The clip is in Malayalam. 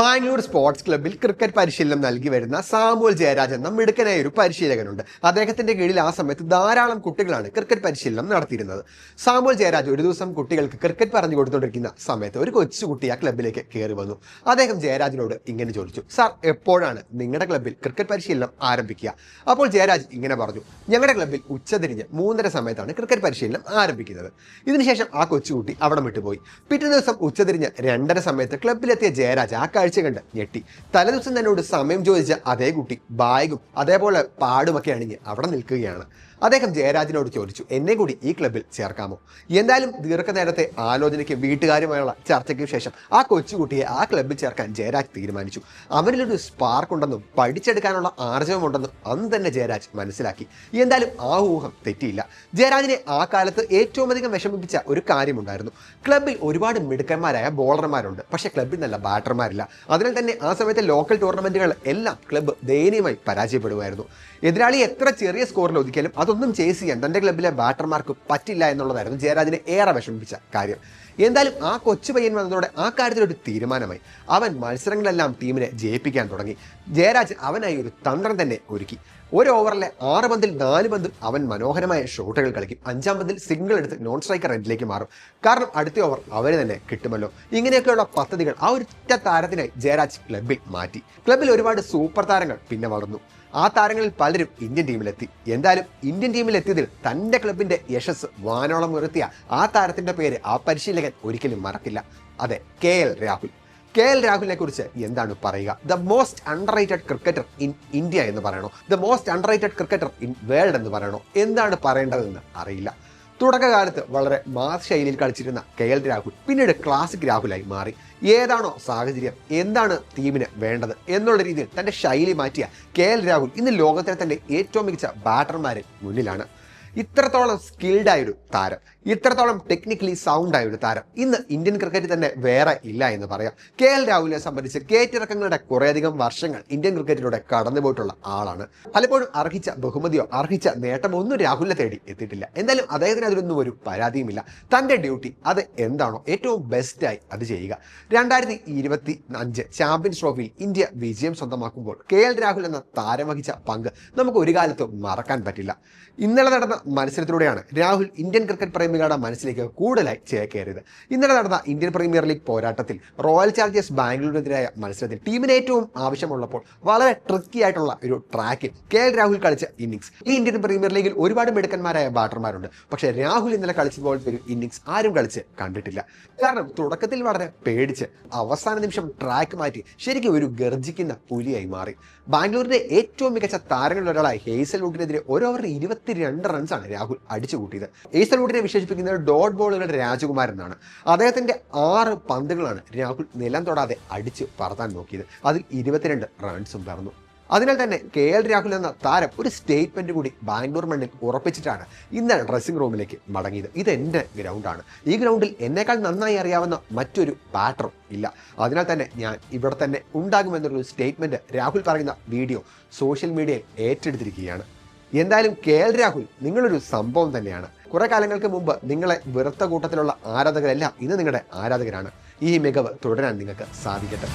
മാംഗ്ലൂർ സ്പോർട്സ് ക്ലബ്ബിൽ ക്രിക്കറ്റ് പരിശീലനം നൽകി വരുന്ന സാമുൽ ജയരാജ് എന്ന മിടുക്കനായ ഒരു പരിശീലകനുണ്ട്. അദ്ദേഹത്തിന്റെ കീഴിൽ ആ സമയത്ത് ധാരാളം കുട്ടികളാണ് ക്രിക്കറ്റ് പരിശീലനം നടത്തിയിരുന്നത്. സാമുൽ ജയരാജ് ഒരു ദിവസം കുട്ടികൾക്ക് ക്രിക്കറ്റ് പറഞ്ഞു കൊടുത്തുകൊണ്ടിരിക്കുന്ന സമയത്ത് ഒരു കൊച്ചുകുട്ടി ആ ക്ലബ്ബിലേക്ക് കയറി വന്നു. അദ്ദേഹം ജയരാജിനോട് ഇങ്ങനെ ചോദിച്ചു സാർ എപ്പോഴാണ് നിങ്ങളുടെ ക്ലബ്ബിൽ ക്രിക്കറ്റ് പരിശീലനം ആരംഭിക്കുക? അപ്പോൾ ജയരാജ് ഇങ്ങനെ പറഞ്ഞു ഞങ്ങളുടെ ക്ലബ്ബിൽ ഉച്ചതിരിഞ്ഞ് മൂന്നര സമയത്താണ് ക്രിക്കറ്റ് പരിശീലനം ആരംഭിക്കുന്നത്. ഇതിനുശേഷം ആ കൊച്ചുകുട്ടി അവിടെ വിട്ടുപോയി. പിറ്റേ ദിവസം ഉച്ചതിരിഞ്ഞ് രണ്ടര സമയത്ത് ക്ലബ്ബിലെത്തിയ ജയരാജ് ആ കാഴ്ച കണ്ട് ഞെട്ടി. തലേദിവസം തന്നോട് സമയം ചോദിച്ച അതേ കുട്ടി ബാഗും അതേപോലെ പാടുമൊക്കെ അണിഞ്ഞ് അവിടെ നിൽക്കുകയാണ്. അദ്ദേഹം ജയരാജിനോട് ചോദിച്ചു എന്നെ കൂടി ഈ ക്ലബിൽ ചേർക്കാമോ? എന്തായാലും ദീർഘനേരത്തെ ആലോചനയ്ക്ക് വീട്ടുകാരുമായുള്ള ചർച്ചയ്ക്ക് ശേഷം ആ കൊച്ചുകുട്ടിയെ ആ ക്ലബിൽ ചേർക്കാൻ ജയരാജ് തീരുമാനിച്ചു. അവരിലൊരു സ്പാർക്ക് ഉണ്ടെന്നും പഠിച്ചെടുക്കാനുള്ള ആർജവമുണ്ടെന്നും അന്ന് തന്നെ ജയരാജ് മനസ്സിലാക്കി. എന്തായാലും ആ ഊഹം തെറ്റിയില്ല. ജയരാജിനെ ആ കാലത്ത് ഏറ്റവും അധികം വിഷമിപ്പിച്ച ഒരു കാര്യമുണ്ടായിരുന്നു. ക്ലബിൽ ഒരുപാട് മിടുക്കന്മാരായ ബോളർമാരുണ്ട് പക്ഷെ ക്ലബിൽ നല്ല ബാറ്റർമാരില്ല. അതിനാൽ തന്നെ ആ സമയത്തെ ലോക്കൽ ടൂർണമെന്റുകൾ എല്ലാം ക്ലബ്ബ് ദയനീയമായി പരാജയപ്പെടുമായിരുന്നു. എതിരാളി എത്ര ചെറിയ സ്കോറിൽ ഒതുക്കിയാലും അതൊന്നും ചേസ് ചെയ്യാൻ തന്റെ ക്ലബിലെ ബാറ്റർമാർക്ക് പറ്റില്ല എന്നുള്ളതായിരുന്നു ജയരാജിനെ ഏറെ വിഷമിപ്പിച്ച കാര്യം. എന്തായാലും ആ കൊച്ചു പയ്യൻ വന്നതോടെ ആ കാര്യത്തിലൊരു തീരുമാനമായി. അവൻ മത്സരങ്ങളെല്ലാം ടീമിനെ ജയിപ്പിക്കാൻ തുടങ്ങി. ജയരാജ് അവനായി ഒരു തന്ത്രം തന്നെ ഒരുക്കി. ഒരു ഓവറിലെ ആറ് പന്തിൽ നാല് പന്തും അവൻ മനോഹരമായ ഷോട്ടുകൾ കളിക്കും. അഞ്ചാം പന്തിൽ സിംഗിൾ എടുത്ത് നോൺ സ്ട്രൈക്കർ റെഡിലേക്ക് മാറും. കാരണം അടുത്ത ഓവർ അവന് തന്നെ കിട്ടുമല്ലോ. ഇങ്ങനെയൊക്കെയുള്ള പദ്ധതികൾ ആ ഒറ്റ താരത്തിനായി ജയരാജ് ക്ലബിൽ മാറ്റി. ക്ലബിൽ ഒരുപാട് സൂപ്പർ താരങ്ങൾ പിന്നെ വളർന്നു. ആ താരങ്ങളിൽ പലരും ഇന്ത്യൻ ടീമിലെത്തി. എന്തായാലും ഇന്ത്യൻ ടീമിലെത്തിയതിൽ തന്റെ ക്ലബിന്റെ യശസ് വാനോളം ഉയർത്തിയ ആ താരത്തിന്റെ പേര് ആ പരിശീലകൻ ഒരിക്കലും മറക്കില്ല. അതെ K L Rahul. K L രാഹുലിനെ കുറിച്ച് എന്താണ് പറയുക? The most underrated cricketer in India എന്ന് പറയണോ? The most underrated cricketer in world എന്ന് പറയണോ? എന്താണ് പറയേണ്ടതെന്ന് അറിയില്ല. തുടക്കകാലത്ത് വളരെ മാസ് ശൈലിയിൽ കളിച്ചിരുന്ന കെ എൽ രാഹുൽ പിന്നീട് ക്ലാസിക് രാഹുലായി മാറി. ഏതാണോ സാഹചര്യം എന്താണ് ടീമിന് വേണ്ടത് എന്നുള്ള രീതിയിൽ തന്റെ ശൈലി മാറ്റിയ കെ എൽ രാഹുൽ ഇന്ന് ലോകത്തിലെ തന്റെ ഏറ്റവും മികച്ച ബാറ്റർമാരിൽ മുന്നിലാണ്. ഇത്രത്തോളം സ്കിൽഡായൊരു താരം. ഇത്രത്തോളം ടെക്നിക്കലി സൗണ്ട് ആയ ഒരു താരം. ഇന്ന് ഇന്ത്യൻ ക്രിക്കറ്റിൽ തന്നെ വേറെ ഇല്ല എന്ന് പറയാം. കെ എൽ രാഹുലിനെ സംബന്ധിച്ച് കേറ്റിറക്കങ്ങളുടെ കുറേയധികം വർഷങ്ങൾ ഇന്ത്യൻ ക്രിക്കറ്റിലൂടെ കടന്നുപോയിട്ടുള്ള ആളാണ്. പലപ്പോഴും അർഹിച്ച ബഹുമതിയോ അർഹിച്ച നേട്ടമോ ഒന്നും രാഹുലിനെ തേടി എത്തിയിട്ടില്ല. എന്തായാലും അദ്ദേഹത്തിന് അതിലൊന്നും ഒരു പരാതിയുമില്ല. തന്റെ ഡ്യൂട്ടി അത് എന്താണോ ഏറ്റവും ബെസ്റ്റായി അത് ചെയ്യുക. രണ്ടായിരത്തി ഇരുപത്തി അഞ്ച് ചാമ്പ്യൻസ് ട്രോഫിയിൽ ഇന്ത്യ വിജയം സ്വന്തമാക്കുമ്പോൾ കെ എൽ രാഹുൽ എന്ന താരം വഹിച്ച പങ്ക് നമുക്ക് ഒരു കാലത്തും മറക്കാൻ പറ്റില്ല. ഇന്നലെ നടന്ന മത്സരത്തിലൂടെയാണ് രാഹുൽ ഇന്ത്യൻ ക്രിക്കറ്റ് പ്രേമികളുടെ മനസ്സിലേക്ക് കൂടുതലായി ചേക്കേറിയത്. ഇന്നലെ നടന്ന ഇന്ത്യൻ പ്രീമിയർ ലീഗ് പോരാട്ടത്തിൽ റോയൽ ചാലഞ്ചേഴ്സ് ബാംഗ്ലൂരിനെതിരായ മത്സരത്തിൽ ടീമിന് ഏറ്റവും ആവശ്യമുള്ളപ്പോൾ വളരെ ട്രിക്കി ആയിട്ടുള്ള ഒരു ട്രാക്കിൽ കെ എൽ രാഹുൽ കളിച്ച ഇന്നിങ്സ് ഈ ഇന്ത്യൻ പ്രീമിയർ ലീഗിൽ ഒരുപാട് മിടുക്കന്മാരായ ബാറ്റർമാരുണ്ട് പക്ഷേ രാഹുൽ ഇന്നലെ കളിച്ചതുപോലത്തെ ഒരു ഇന്നിങ്സ് ആരും കളിച്ച് കണ്ടിട്ടില്ല. കാരണം തുടക്കത്തിൽ വളരെ പേടിച്ച് അവസാന നിമിഷം ട്രാക്ക് മാറ്റി ശരിക്കും ഒരു ഗർജിക്കുന്ന പുലിയായി മാറി. ബാംഗ്ലൂരിന്റെ ഏറ്റവും മികച്ച താരങ്ങളിൽ ഒരാളായ ഹേസൽവുഡിനെതിരെ ഒരു ഓവറിൽ ഇരുപത്തിരണ്ട് റൺസാണ് രാഹുൽ അടിച്ചു കൂട്ടിയത് ഹേസൽവുഡിനെ വിശേഷിപ്പിക്കുന്നത് ഡോട്ട് ബോളുകളുടെ രാജകുമാരൻ എന്നാണ്. അദ്ദേഹത്തിന്റെ ആറ് പന്തുകളാണ് രാഹുൽ നിലം തൊടാതെ അടിച്ച് പറത്താൻ നോക്കിയത്. അതിൽ ഇരുപത്തിരണ്ട് റൺസും പറഞ്ഞു അതിനാൽ തന്നെ കെ എൽ രാഹുൽ എന്ന താരം ഒരു സ്റ്റേറ്റ്മെന്റ് കൂടി ബാംഗ്ലൂർ മണ്ണിൽ ഉറപ്പിച്ചിട്ടാണ് ഇന്ന് ഡ്രസ്സിംഗ് റൂമിലേക്ക് മടങ്ങിയത്. ഇത് എന്റെ ഗ്രൗണ്ടാണ് ഈ ഗ്രൗണ്ടിൽ എന്നേക്കാൾ നന്നായി അറിയാവുന്ന മറ്റൊരു ബാറ്ററും ഇല്ല. അതിനാൽ തന്നെ ഞാൻ ഇവിടെ തന്നെ ഉണ്ടാകുമെന്നൊരു സ്റ്റേറ്റ്മെന്റ് രാഹുൽ പറയുന്ന വീഡിയോ സോഷ്യൽ മീഡിയയിൽ ഏറ്റെടുത്തിരിക്കുകയാണ്. എന്തായാലും കെ എൽ രാഹുൽ നിങ്ങളൊരു സംഭവം തന്നെയാണ്. കുറെ കാലങ്ങൾക്ക് മുമ്പ് നിങ്ങളെ വെറുത്ത കൂട്ടത്തിലുള്ള ആരാധകരെല്ലാം ഇന്ന് നിങ്ങളുടെ ആരാധകരാണ്. ഈ മികവ് തുടരാൻ നിങ്ങൾക്ക് സാധിക്കട്ടെ.